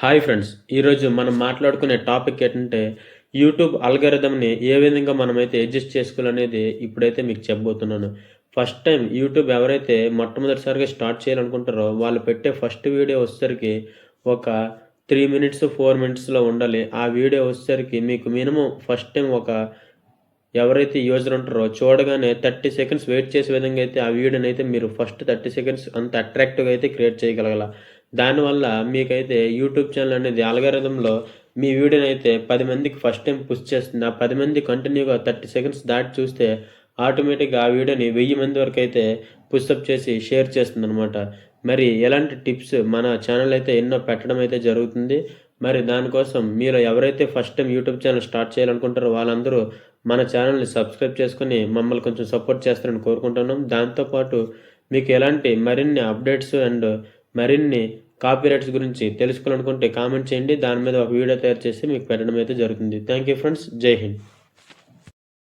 Hi friends ఈరోజు మనం మాట్లాడుకునే టాపిక్ ఏంటంటే యూట్యూబ్ అల్గారిథమ్ని ఏ విధంగా మనమైతే అడ్జస్ట్ చేసుకోవాలనేది ఇప్పుడైతే మీకు చెప్పబోతున్నాను. ఫస్ట్ టైం యూట్యూబ్ ఎవరైతే మొట్టమొదటిసారిగా స్టార్ట్ చేయాలనుకుంటారో వాళ్ళు పెట్టే ఫస్ట్ వీడియో వచ్చేసరికి ఒక త్రీ మినిట్స్ ఫోర్ మినిట్స్లో ఉండాలి. ఆ వీడియో వచ్చేసరికి మీకు మినిమం ఫస్ట్ టైం ఒక ఎవరైతే యూజర్ ఉంటారో చూడగానే థర్టీ సెకండ్స్ వెయిట్ చేసే విధంగా అయితే ఆ వీడియోని అయితే మీరు ఫస్ట్ థర్టీ సెకండ్స్ అంత అట్రాక్టివ్గా అయితే క్రియేట్ చేయగలగాల. దానివల్ల మీకైతే యూట్యూబ్ ఛానల్ అనేది అల్గారిథంలో మీ వీడియోని అయితే పది మందికి ఫస్ట్ టైం పుష్ చేస్తుంది. ఆ పది మంది కంటిన్యూగా థర్టీ సెకండ్స్ దాటి చూస్తే ఆటోమేటిక్గా ఆ వీడియోని వెయ్యి మంది వరకు అయితే పుషప్ చేసి షేర్ చేస్తుంది అనమాట మరి ఎలాంటి టిప్స్ మన ఛానల్ అయితే ఎన్నో పెట్టడం అయితే జరుగుతుంది. మరి దానికోసం మీరు ఎవరైతే first time YouTube channel start చేయాలనుకుంటారో వాళ్ళందరూ మన ఛానల్ని సబ్స్క్రైబ్ చేసుకొని మమ్మల్ని కొంచెం సపోర్ట్ చేస్తారని కోరుకుంటున్నాం. దాంతోపాటు మీకు ఎలాంటి మరిన్ని అప్డేట్స్ అండ్ మరిన్ని కాపీరైట్స్ గురించి తెలుసుకోవాలనుకుంటే కామెంట్ చేయండి. దాని మీద ఒక వీడియో తయారు చేసి మీకు పెట్టడం అయితే జరుగుతుంది. థ్యాంక్ యూ ఫ్రెండ్స్ జై హింద్